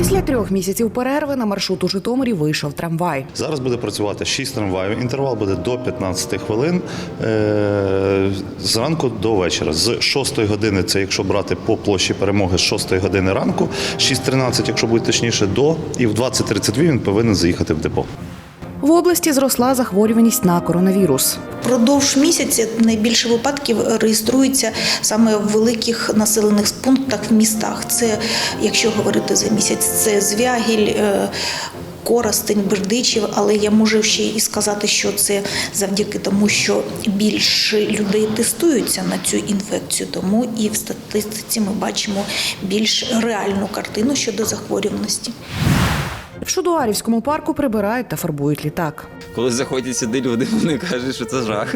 Після трьох місяців перерви на маршрут у Житомирі вийшов трамвай. Зараз буде працювати шість трамваїв. Інтервал буде до 15 хвилин е, зранку до вечора. З 6 години, це якщо брати по площі перемоги з 6 години ранку, 6.13, якщо бути точніше, до і в 20.32 він повинен заїхати в депо. В області зросла захворюваність на коронавірус. Продовж місяця найбільше випадків реєструється саме в великих населених пунктах в містах. Це, якщо говорити за місяць, це Звягіль. е, Коростень, Бердичів, але я можу ще і сказати, що це завдяки тому, що більше людей тестуються на цю інфекцію, тому і в статистиці ми бачимо більш реальну картину щодо захворюваності. В Шудуарівському парку прибирають та фарбують літак. Коли заходять сюди люди, вони кажуть, що це жах.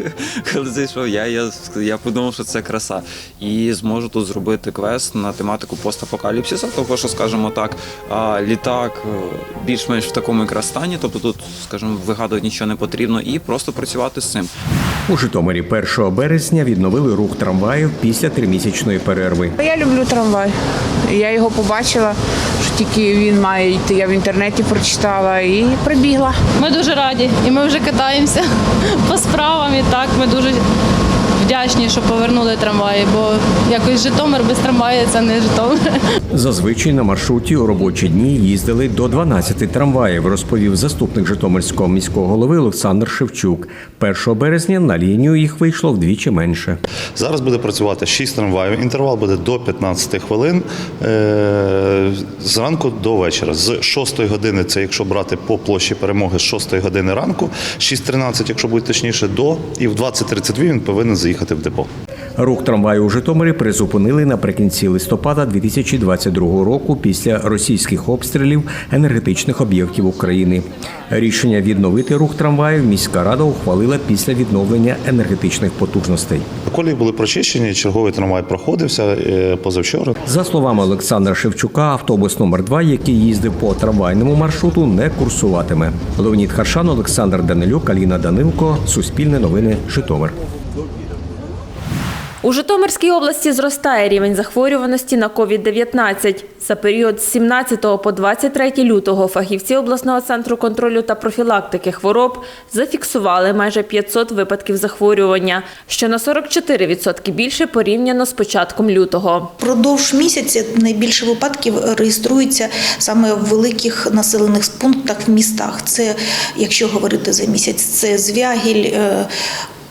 Коли зайшов я, я, я подумав, що це краса. І зможу тут зробити квест на тематику постапокаліпсиса, того що, скажімо так, літак е, більш-менш в такому якраз стані, тобто тут, скажімо, вигадувати нічого не потрібно, і просто працювати з цим. У Житомирі 1 березня відновили рух трамваїв після тримісячної перерви. Я люблю трамвай. Я його побачила, що тільки він має йти. Я в інтернеті прочитала і прибігла. Ми дуже раді, і ми вже катаємося по справам. І так ми дуже вдячні, що повернули трамваї, бо якось Житомир без трамваю це не Житомир. Зазвичай на маршруті у робочі дні їздили до 12 трамваїв, розповів заступник Житомирського міського голови Олександр Шевчук. 1 березня на лінію їх вийшло вдвічі менше. Зараз буде працювати 6 трамваїв. Інтервал буде до 15 хвилин е, зранку до вечора. З 6 години, це якщо брати по площі перемоги з 6 години ранку, 6.13, якщо бути точніше, до і в 20.32 він повинен заїхати в депо. Рух трамваю у Житомирі призупинили наприкінці листопада 2022 року після російських обстрілів енергетичних об'єктів України. Рішення відновити рух трамваїв міська рада ухвалила після відновлення енергетичних потужностей. Колії були прочищені, черговий трамвай проходився е, позавчора. За словами Олександра Шевчука, автобус номер 2 який їздив по трамвайному маршруту, не курсуватиме. Леонід Харшан, Олександр Данилюк, Аліна Данилко, Суспільне новини, Житомир. У Житомирській області зростає рівень захворюваності на COVID-19. За період з 17 по 23 лютого фахівці обласного центру контролю та профілактики хвороб зафіксували майже 500 випадків захворювання, що на 44% більше порівняно з початком лютого. Продовж місяця найбільше випадків реєструється саме в великих населених пунктах в містах. Це, якщо говорити за місяць, це Звягіль.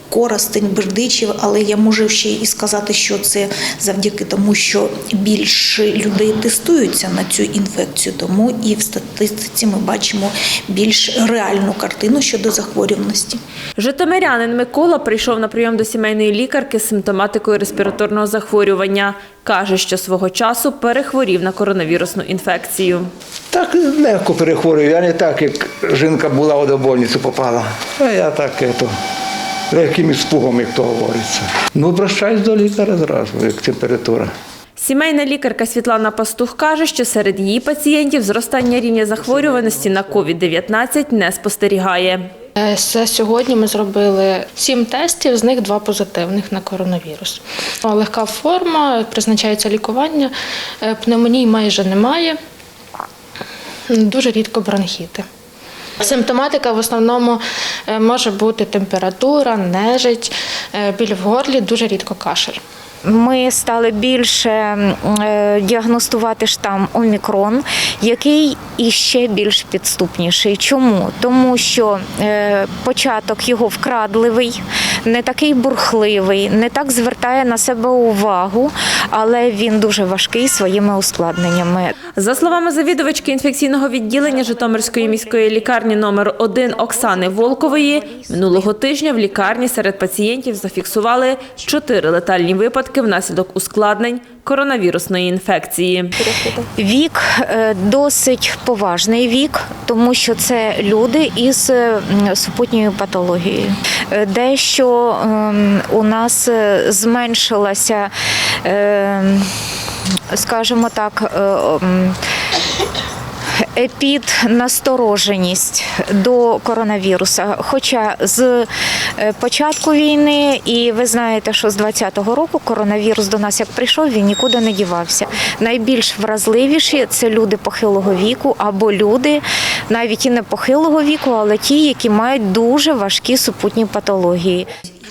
Коростень, Бердичів, але я можу ще і сказати, що це завдяки тому, що більше людей тестуються на цю інфекцію, тому і в статистиці ми бачимо більш реальну картину щодо захворюваності. Житомирянин Микола прийшов на прийом до сімейної лікарки з симптоматикою респіраторного захворювання. Каже, що свого часу перехворів на коронавірусну інфекцію. Так легко перехворюю. Я не так, як жінка була от до больницю попала. А я так ето, легким іспугом, як то говориться. Ну, обращаюсь до лікаря зразу, як температура. Сімейна лікарка Світлана Пастух каже, що серед її пацієнтів зростання рівня захворюваності на COVID-19 не спостерігає. Е, Це сьогодні ми зробили сім тестів, з них два позитивних на коронавірус. Легка форма, призначається лікування, е, пневмонії майже немає, дуже рідко бронхіти. Симптоматика в основному е, може бути температура, нежить, е, біль в горлі, дуже рідко кашель. Ми стали більше е, діагностувати штам Омікрон, який іще більш підступніший. Чому? Тому що початок його вкрадливий, не такий бурхливий, не так звертає на себе увагу, але він дуже важкий своїми ускладненнями. За словами завідувачки інфекційного відділення Житомирської міської лікарні номер 1 Оксани Волкової, минулого тижня в лікарні серед пацієнтів зафіксували чотири летальні випадки внаслідок ускладнень коронавірусної інфекції. Вік е, досить поважний вік, тому що це люди із е, супутньою патологією. Е, Дещо ем, у нас зменшилася, е, скажімо так, м, піднастороженість до коронавіруса. Хоча з е, початку війни, і ви знаєте, що з 20-го року коронавірус до нас як прийшов, він нікуди не дівався. Найбільш вразливіші це люди похилого віку або люди навіть і не похилого віку, але ті, які мають дуже важкі супутні патології.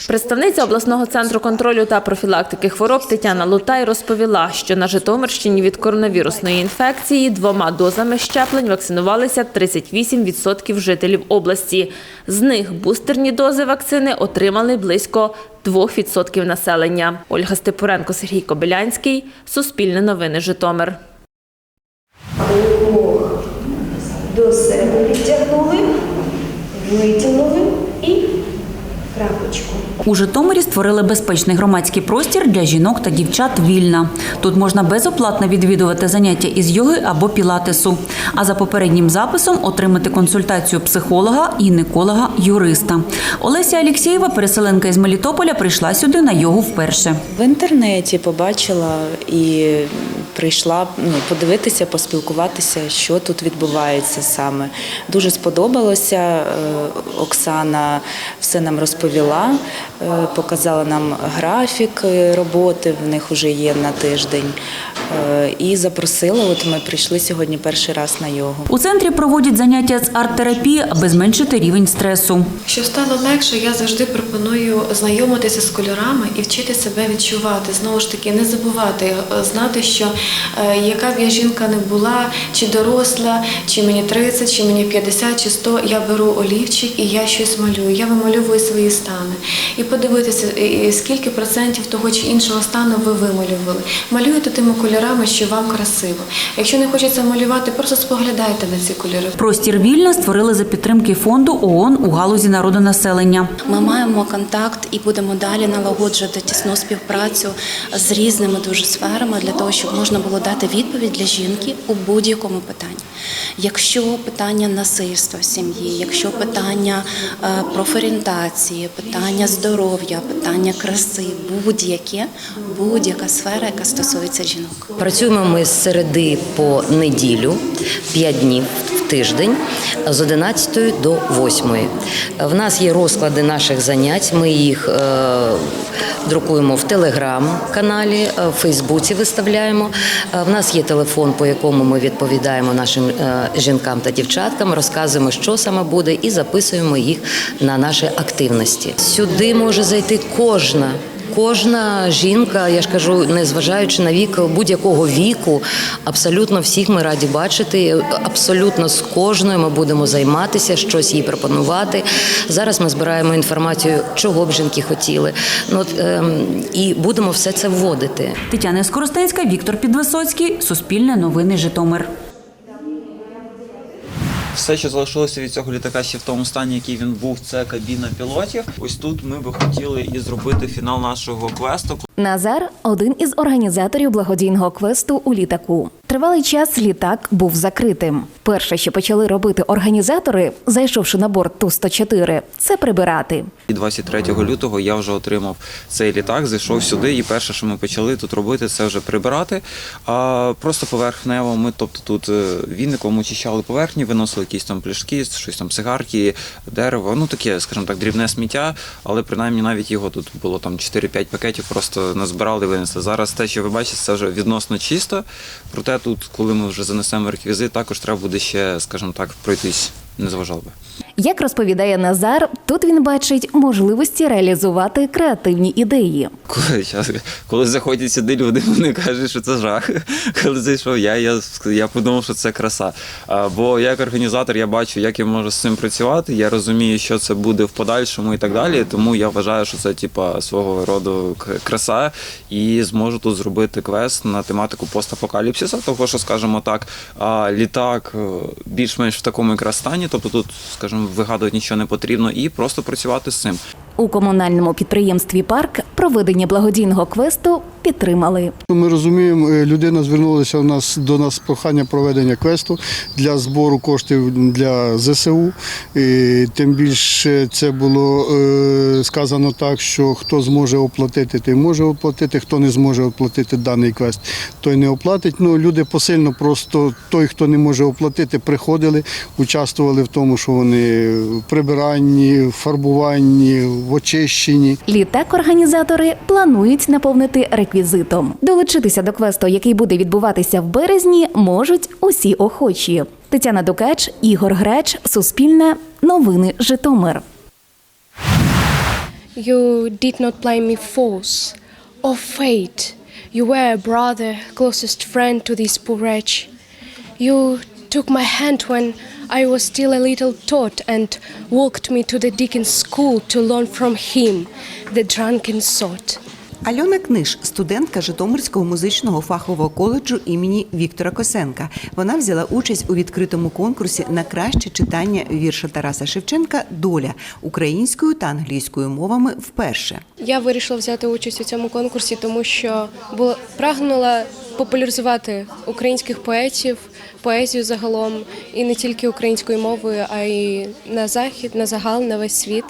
Представниця обласного центру контролю та профілактики хвороб Тетяна Лутай розповіла, що на Житомирщині від коронавірусної інфекції двома дозами щеплень вакцинувалися 38% жителів області. З них бустерні дози вакцини отримали близько 2% населення. Ольга Степуренко, Сергій Кобилянський, Суспільне новини Житомир. до себе підтягнули, витягнули крапочку. У Житомирі створили безпечний громадський простір для жінок та дівчат вільна. Тут можна безоплатно відвідувати заняття із йоги або пілатесу, а за попереднім записом отримати консультацію психолога, гінеколога, юриста. Олеся Алєксєєва, переселенка із Мелітополя, прийшла сюди на йогу вперше. В інтернеті побачила і прийшла ну, подивитися, поспілкуватися, що тут відбувається саме. Дуже сподобалося. Е, Оксана все нам розповіла, е, показала нам графік е, роботи, в них вже є на тиждень. Е, І запросила, от ми прийшли сьогодні перший раз на йогу. У центрі проводять заняття з арт-терапії, аби зменшити рівень стресу. Щоб стало легше, я завжди пропоную знайомитися з кольорами і вчити себе відчувати. Знову ж таки, не забувати, е, знати, що е, яка б я жінка не була, чи доросла, чи мені 30, чи мені 50, чи 100, я беру олівчик і я щось малюю. Я вимальовую свої стани. І подивитися, скільки процентів того чи іншого стану ви вималювали. Малюєте тими кольорами, що вам красиво. Якщо не хочеться малювати, просто споглядайте на ці кольори. Простір вільна створили за підтримки фонду ООН у галузі народонаселення. Ми маємо контакт і будемо далі налагоджувати тісну співпрацю з різними дуже сферами для того, щоб можна було дати відповідь для жінки у будь-якому питанні. Якщо питання насильства в сім'ї, якщо питання е, профорієнтації, питання здоров'я, питання краси, будь-яке, будь-яка сфера, яка стосується жінок. Працюємо ми з середи по неділю, 5 днів в тиждень, з 11 до 8. В нас є розклади наших занять. Ми їх е, друкуємо в телеграм-каналі, е, в Фейсбуці виставляємо. Е, В нас є телефон, по якому ми відповідаємо нашим жінкам та дівчаткам, розказуємо, що саме буде, і записуємо їх на наші активності. Сюди може зайти кожна. Кожна жінка, я ж кажу, незважаючи на вік будь-якого віку, абсолютно всіх ми раді бачити. Абсолютно з кожною ми будемо займатися, щось їй пропонувати. Зараз ми збираємо інформацію, чого б жінки хотіли. Ну от, ем, і будемо все це вводити. Тетяна Скоростенська, Віктор Підвисоцький, Суспільне новини Житомир. Все, що залишилося від цього літака ще в тому стані, який він був, це кабіна пілотів. Ось тут ми би хотіли і зробити фінал нашого квесту. Назар один із організаторів благодійного квесту у літаку. Тривалий час літак був закритим. Перше, що почали робити організатори, зайшовши на борт Ту-104, це прибирати. 23 лютого я вже отримав цей літак, зайшов сюди, і перше, що ми почали тут робити, це вже прибирати. А просто поверхнево ми, тобто тут е, віником очищали поверхні, виносили якісь там пляшки, щось там цигарки, дерево. Ну таке, скажімо так, дрібне сміття, але принаймні навіть його тут було там 4-5 пакетів, просто назбирали, винесли. Зараз те, що ви бачите, це вже відносно чисто. Проте тут, коли ми вже занесемо реквізит, також треба буде ще, скажімо так, пройтись. Не би. Як розповідає Назар, тут він бачить можливості реалізувати креативні ідеї. Коли, коли заходять сюди люди, вони кажуть, що це жах. Коли зайшов я, я, я подумав, що це краса. Бо як організатор я бачу, як я можу з цим працювати. Я розумію, що це буде в подальшому і так далі. Тому я вважаю, що це типа свого роду краса, і зможу тут зробити квест на тематику постапокаліпсиса. Того, що скажімо так, літак е, більш-менш в такому якраз стані, тобто тут, скажімо, вигадувати нічого не потрібно, і просто працювати з цим. У комунальному підприємстві Парк проведення благодійного квесту підтримали. Ми розуміємо, е, людина звернулася у нас до нас з прохання проведення квесту для збору коштів для ЗСУ. І тим більше це було е, сказано так, що хто зможе оплатити, той може оплатити, хто не зможе оплатити даний квест, той не оплатить. Ну, люди посильно просто той, хто не може оплатити, приходили, участвували в тому, що вони в прибиранні, в фарбуванні, в очищенні. Літак організатори планують наповнити реквізитом. Долучитися до квесту, який буде відбуватися в березні, можуть усі охочі. Тетяна Дукач, Ігор Греч, Суспільне, Новини Житомир. You did not play me false or fate. You were a brother, closest friend to this poor wretch. You took my hand when I was still a little tot and walked me to the deacon's school to learn from him, the drunken sot. Альона Книж, студентка Житомирського музичного фахового коледжу імені Віктора Косенка. Вона взяла участь у відкритому конкурсі на краще читання вірша Тараса Шевченка Доля українською та англійською мовами вперше. Я вирішила взяти участь у цьому конкурсі, тому що була прагнула популяризувати українських поетів, поезію загалом, і не тільки українською мовою, а й на захід, на загал, на весь світ.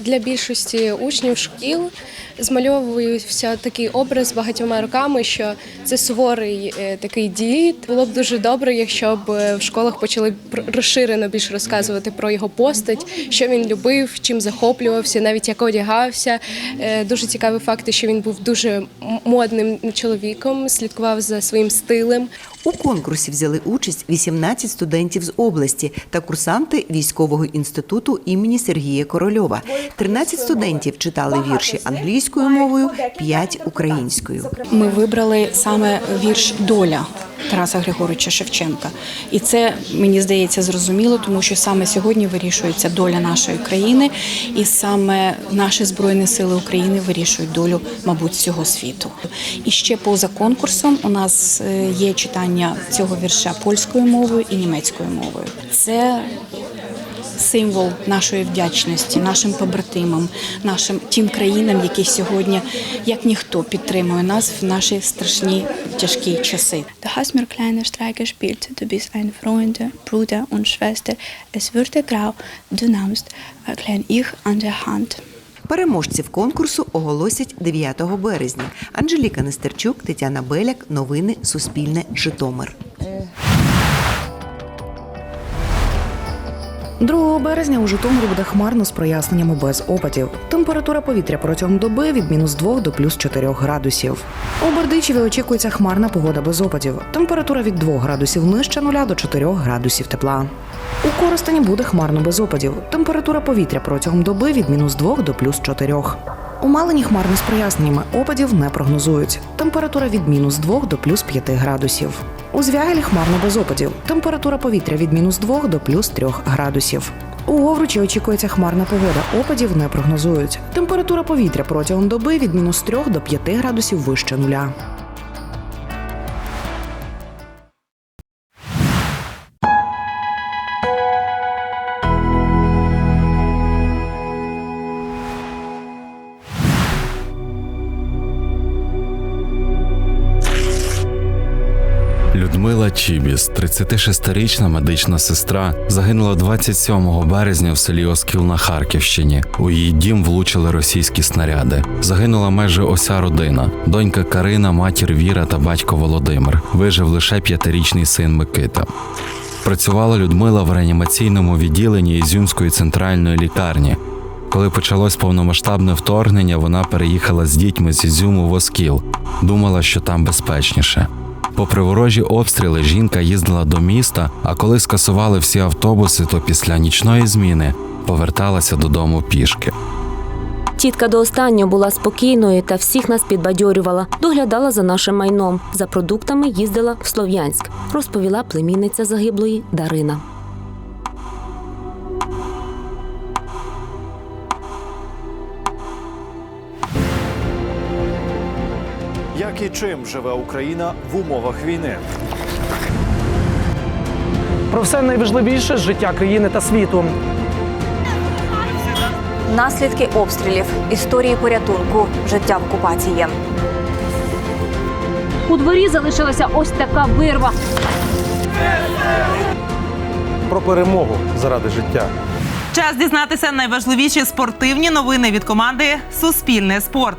Для більшості учнів шкіл змальовується такий образ багатьома роками, що це суворий е, такий дід. Було б дуже добре, якщо б е, в школах почали розширено більше розказувати про його постать, що він любив, чим захоплювався, навіть як одягався. Е, Дуже цікаві факти, що він був дуже модним чоловіком, слідкував за своїм стилем. У конкурсі взяли участь 18 студентів з області та курсанти військового інституту імені Сергія Корольова. 13 студентів читали вірші англійською мовою, 5 – українською. Ми вибрали саме вірш Доля Тараса Григоровича Шевченка. І це мені здається зрозуміло, тому що саме сьогодні вирішується доля нашої країни, і саме наші збройні сили України вирішують долю, мабуть, всього світу. І ще поза конкурсом у нас е, є читання цього вірша польською мовою і німецькою мовою. Це символ нашої вдячності, нашим побратимам, нашим тим країнам, які сьогодні, як ніхто, підтримує нас в наші страшні тяжкі часи. Du hast mir kleine Streiche gespielt, du bist ein Freund, Bruder und Schwester. Es würde grau, du nahmst klein ich an der Hand. Переможців конкурсу оголосять 9 березня. Анжеліка Нестерчук, Тетяна Беляк. Новини Суспільне. Житомир. 2 березня у Житомирі буде хмарно з проясненнями без опадів. Температура повітря протягом доби від мінус 2 до плюс 4 градусів. У Бердичеві очікується хмарна погода без опадів. Температура від 2 градусів нижче 0 до 4 градусів тепла. У Коростені буде хмарно без опадів. Температура повітря протягом доби від мінус 2 до плюс 4. У Малині хмарно з проясненнями опадів не прогнозують. Температура від мінус 2 до плюс 5 градусів. У Звягелі хмарно без опадів. Температура повітря від мінус 2 до плюс 3 градусів. У Овручі очікується хмарна погода. Опадів не прогнозують. Температура повітря протягом доби від мінус 3 до 5 градусів вище нуля. Чібіс, 36-річна медична сестра, загинула 27 березня в селі Оскіл на Харківщині. У її дім влучили російські снаряди. Загинула майже уся родина: донька Карина, матір Віра та батько Володимир. Вижив лише п'ятирічний син Микита. Працювала Людмила в реанімаційному відділенні Ізюмської центральної лікарні. Коли почалось повномасштабне вторгнення, вона переїхала з дітьми з Ізюму в Оскіл. Думала, що там безпечніше. Попри ворожі обстріли, жінка їздила до міста, а коли скасували всі автобуси, то після нічної зміни поверталася додому пішки. Тітка до останнього була спокійною та всіх нас підбадьорювала, доглядала за нашим майном. За продуктами їздила в Слов'янськ, розповіла племінниця загиблої Дарина. І чим живе Україна в умовах війни? Про все найважливіше з життя країни та світу. наслідки обстрілів, історії порятунку, життя в окупації. У дворі залишилася ось така вирва. Про перемогу заради життя. Час дізнатися найважливіші спортивні новини від команди Суспільне спорт.